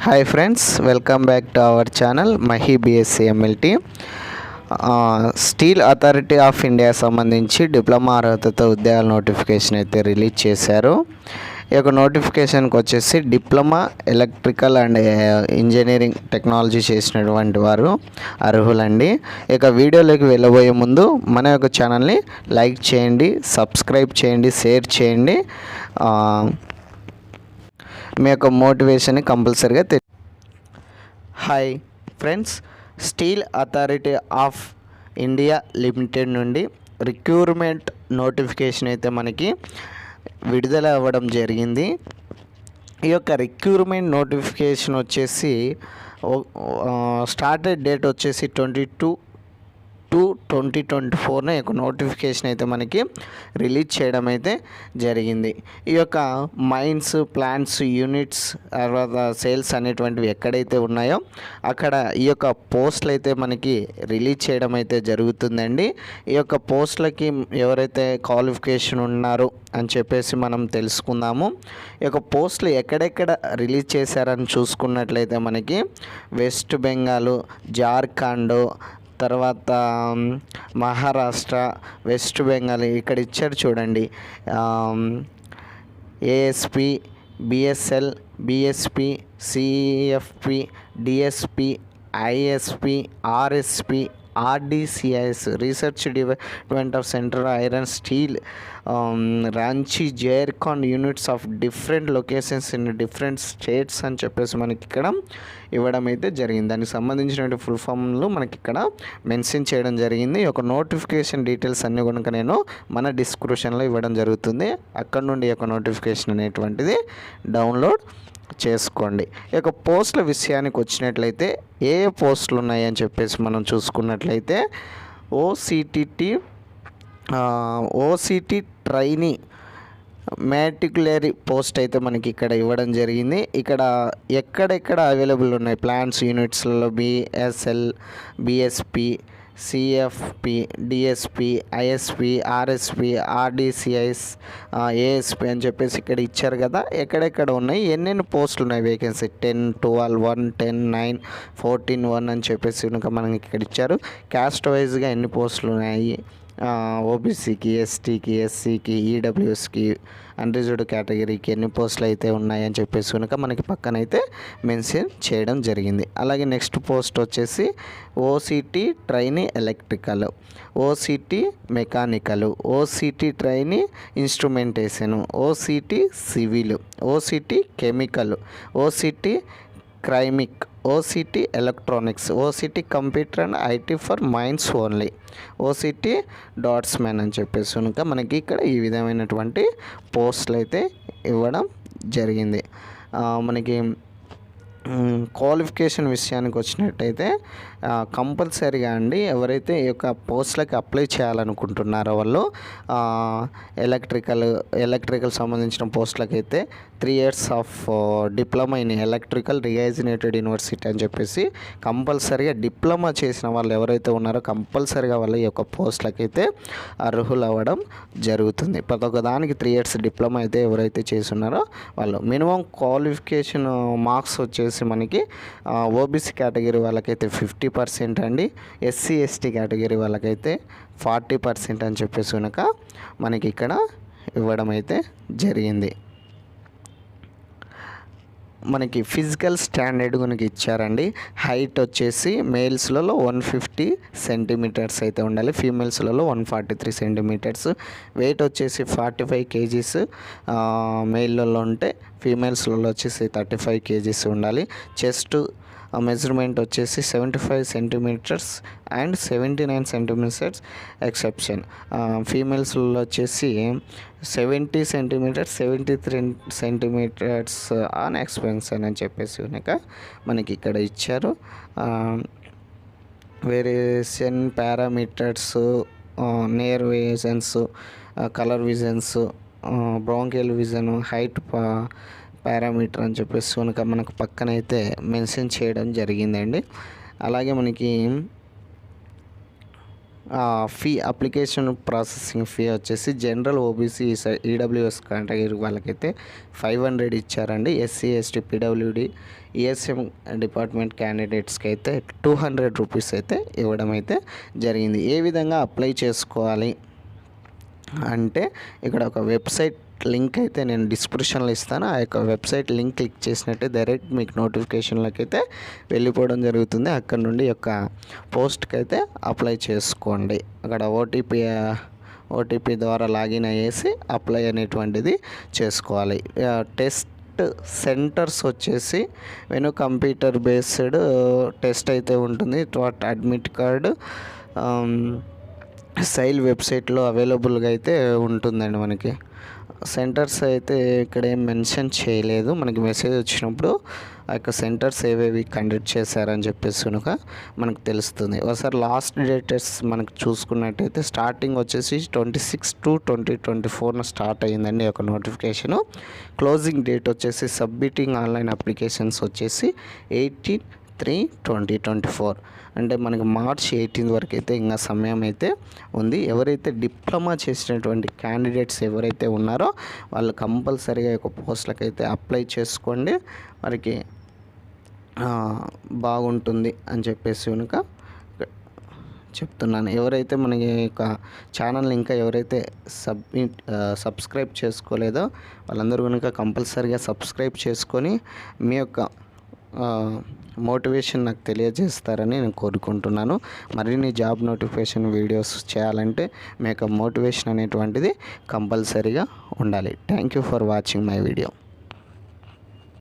Hi friends welcome back to our channel Mahi BSc MLT Steel Authority of India సంబంధించి diploma అర్హతతో ఉద్యోగాల notification అయితే release చేశారు. ఈ యొక్క నోటిఫికేషన్కి వచ్చేసి diploma electrical and engineering technology చేసినటువంటి వారు అర్హులండి. ఇక వీడియోలోకి వెళ్ళబోయే ముందు మన యొక్క ఛానల్ని లైక్ చేయండి సబ్స్క్రైబ్ చేయండి షేర్ చేయండి. Uh, మీ యొక్క మోటివేషన్ని కంపల్సరీగా తె hi friends Steel Authority of India limited నుండి రిక్రూట్మెంట్ నోటిఫికేషన్ అయితే మనకి విడుదల అవ్వడం జరిగింది. ఈ యొక్క రిక్యూర్మెంట్ నోటిఫికేషన్ వచ్చేసి స్టార్టెడ్ డేట్ వచ్చేసి ట్వంటీ టూ ట్వంటీ ట్వంటీ ఫోర్న యొక్క నోటిఫికేషన్ అయితే మనకి రిలీజ్ చేయడం అయితే జరిగింది. ఈ యొక్క మైన్స్ ప్లాంట్స్ యూనిట్స్ తర్వాత సేల్స్ అనేటువంటివి ఎక్కడైతే ఉన్నాయో అక్కడ ఈ యొక్క పోస్టులు అయితే మనకి రిలీజ్ చేయడం అయితే జరుగుతుందండి. ఈ యొక్క పోస్టులకి ఎవరైతే క్వాలిఫికేషన్ ఉన్నారో అని చెప్పేసి మనం తెలుసుకుందాము. ఈ యొక్క పోస్టులు ఎక్కడెక్కడ రిలీజ్ చేశారని చూసుకున్నట్లయితే మనకి వెస్ట్ బెంగాల్ జార్ఖండ్ తర్వాత మహారాష్ట్ర వెస్ట్ బెంగాల్ ఇక్కడ ఇచ్చారు చూడండి. ASP BSL BSP CFP DSP ISP RSP RDCIS research department of central iron steel um, Ranchi జైర్కాన్ units of different locations in different states అని చెప్పేసి మనకి ఇక్కడ ఇవ్వడం అయితే జరిగింది. దానికి సంబంధించినటువంటి ఫుల్ ఫామ్లు మనకి ఇక్కడ మెన్షన్ చేయడం జరిగింది. ఈ యొక్క నోటిఫికేషన్ డీటెయిల్స్ అన్నీ కనుక నేను మన డిస్క్రిప్షన్లో ఇవ్వడం జరుగుతుంది. అక్కడ నుండి ఈ యొక్క నోటిఫికేషన్ అనేటువంటిది డౌన్లోడ్ చేసుకోండి. ఈ యొక్క పోస్టుల విషయానికి వచ్చినట్లయితే ఏ ఏ పోస్టులు ఉన్నాయని చెప్పేసి మనం చూసుకున్నట్లయితే ఓసిటిటి ఓసిటి ట్రైనీ మ్యాటికులరీ పోస్ట్ అయితే మనకి ఇక్కడ ఇవ్వడం జరిగింది. ఇక్కడ ఎక్కడెక్కడ అవైలబుల్ ఉన్నాయి? Plants యూనిట్స్లలో BSL BSP CFP DSP ISP RSP RDCIS ASP అని చెప్పేసి ఇక్కడ ఇచ్చారు కదా. ఎక్కడెక్కడ ఉన్నాయి? ఎన్నెన్ని పోస్టులు ఉన్నాయి? Vacancy ten twelve one ten nine fourteen one అని చెప్పేసి కనుక మనకి ఇక్కడ ఇచ్చారు. క్యాస్ట్ వైజ్గా ఎన్ని పోస్టులు ఉన్నాయి? ఓబీసీకి ఎస్టీకి ఎస్సీకి ఈడబ్ల్యూఎస్కి అన్రిజర్వ్డ్ కేటగిరీకి ఎన్ని పోస్టులు అయితే ఉన్నాయని చెప్పేసి కనుక మనకి పక్కనైతే మెన్షన్ చేయడం జరిగింది. అలాగే నెక్స్ట్ పోస్ట్ వచ్చేసి OCT trainee electrical OCT mechanical OCT trainee instrumentation OCT civil OCT chemical OCT ceramic OCT electronics. OCT computer and IT for mines only. OCT draughtsman అని చెప్పేసి కనుక మనకి ఇక్కడ ఈ విధమైనటువంటి పోస్టులు అయితే ఇవ్వడం జరిగింది. మనకి క్వాలిఫికేషన్ విషయానికి వచ్చినట్టయితే కంపల్సరీగా అండి ఎవరైతే ఈ యొక్క పోస్ట్లకి అప్లై చేయాలనుకుంటున్నారో వాళ్ళు ఎలక్ట్రికల్ ఎలక్ట్రికల్ సంబంధించిన పోస్ట్లకైతే అయితే three years of diploma in electrical recognised university అని చెప్పేసి కంపల్సరీగా డిప్లొమా చేసిన వాళ్ళు ఎవరైతే ఉన్నారో కంపల్సరీగా వాళ్ళు ఈ యొక్క పోస్ట్లకైతే అయితే అర్హులు అవ్వడం జరుగుతుంది. ప్రతి ఒక్క దానికి త్రీ ఇయర్స్ డిప్లొమా అయితే ఎవరైతే చేస్తున్నారో వాళ్ళు మినిమం క్వాలిఫికేషన్ మార్క్స్ వచ్చేసి మనకి ఓబీసీ కేటగిరీ వాళ్ళకైతే ఫిఫ్టీ పర్సెంట్ అండి ఎస్సీ ఎస్టీ కేటగిరీ వాళ్ళకైతే ఫార్టీ పర్సెంట్ అని చెప్పేసి కనుక మనకి ఇక్కడ ఇవ్వడం అయితే జరిగింది. మనకి ఫిజికల్ స్టాండర్డ్ కనుక ఇచ్చారండి. హైట్ వచ్చేసి మేల్స్లలో వన్ ఫిఫ్టీ సెంటీమీటర్స్ అయితే ఉండాలి. ఫీమేల్స్లలో one forty three centimetres. Weight వచ్చేసి ఫార్టీ ఫైవ్ కేజీస్. మేల్లలో ఉంటే ఫీమేల్స్లలో వచ్చేసి థర్టీ ఫైవ్ కేజీస్ ఉండాలి. చెస్ట్ మెజర్మెంట్ వచ్చేసి seventy five centimetres and seventy nine centimetres exception ఫీమేల్స్లో వచ్చేసి seventy centimetres seventy three centimetres on expansion అని చెప్పేసి కనుక మనకి ఇక్కడ ఇచ్చారు. Variation parameters near visions colour visions bronchial vision height parameter అని చెప్పేసి కనుక మనకు పక్కనైతే మెన్షన్ చేయడం జరిగిందండి. అలాగే మనకి ఫీ అప్లికేషన్ ప్రాసెసింగ్ ఫీ వచ్చేసి జనరల్ ఓబీసీ ఈడబ్ల్యూఎస్ కేటగిరీ వాళ్ళకైతే ఫైవ్ హండ్రెడ్ ఇచ్చారండి. SC ST PWD ESM department క్యాండిడేట్స్కి అయితే టూ హండ్రెడ్ రూపీస్ అయితే ఇవ్వడం అయితే జరిగింది. ఏ విధంగా అప్లై చేసుకోవాలి అంటే ఇక్కడ ఒక వెబ్సైట్ లింక్ అయితే నేను డిస్క్రిప్షన్లో ఇస్తాను. ఆ యొక్క వెబ్సైట్ లింక్ క్లిక్ చేసినట్టే డైరెక్ట్ మీకు నోటిఫికేషన్లోకి అయితే వెళ్ళిపోవడం జరుగుతుంది. అక్కడ నుండి యొక్క పోస్ట్కి అయితే అప్లై చేసుకోండి. అక్కడ ఓటీపీ ఓటీపీ ద్వారా లాగిన్ అయ్యేసి అప్లై అనేటువంటిది చేసుకోవాలి. టెస్ట్ సెంటర్స్ వచ్చేసి వెను కంప్యూటర్ బేస్డ్ టెస్ట్ అయితే ఉంటుంది. వాట్ అడ్మిట్ కార్డు సైల్ వెబ్సైట్లో అవైలబుల్గా అయితే ఉంటుందండి మనకి. సెంటర్స్ అయితే ఇక్కడ ఏం మెన్షన్ చేయలేదు. మనకి మెసేజ్ వచ్చినప్పుడు ఆ యొక్క సెంటర్స్ ఏవేవి కండక్ట్ చేశారని చెప్పేసి కనుక మనకు తెలుస్తుంది. ఒకసారి లాస్ట్ డేటెస్ మనకు చూసుకున్నట్టయితే స్టార్టింగ్ వచ్చేసి twenty six to twenty twenty ఫోర్న start అయ్యిందండి ఒక యొక్క నోటిఫికేషను. క్లోజింగ్ డేట్ వచ్చేసి సబ్మిటింగ్ ఆన్లైన్ అప్లికేషన్స్ వచ్చేసి eighteen three twenty twenty four. అంటే మనకి మార్చ్ ఎయిటీన్త్ వరకు అయితే ఇంకా సమయం అయితే ఉంది. ఎవరైతే డిప్లొమా చేసినటువంటి క్యాండిడేట్స్ ఎవరైతే ఉన్నారో వాళ్ళు కంపల్సరీగా ఒక యొక్క పోస్టులకు అయితే అప్లై చేసుకోండి. వారికి బాగుంటుంది అని చెప్పేసి కనుక చెప్తున్నాను. ఎవరైతే మనకి యొక్క ఛానల్ని ఇంకా ఎవరైతే సబ్మిట్ సబ్స్క్రైబ్ చేసుకోలేదో వాళ్ళందరూ కనుక కంపల్సరీగా సబ్స్క్రైబ్ చేసుకొని మీ యొక్క మోటివేషన్ నాకు తెలియజేస్తారని నేను కోరుకుంటున్నాను. మరిన్ని జాబ్ నోటిఫికేషన్ వీడియోస్ చేయాలంటే మీ యొక్క మోటివేషన్ అనేటువంటిది కంపల్సరీగా ఉండాలి. Thank you for watching my video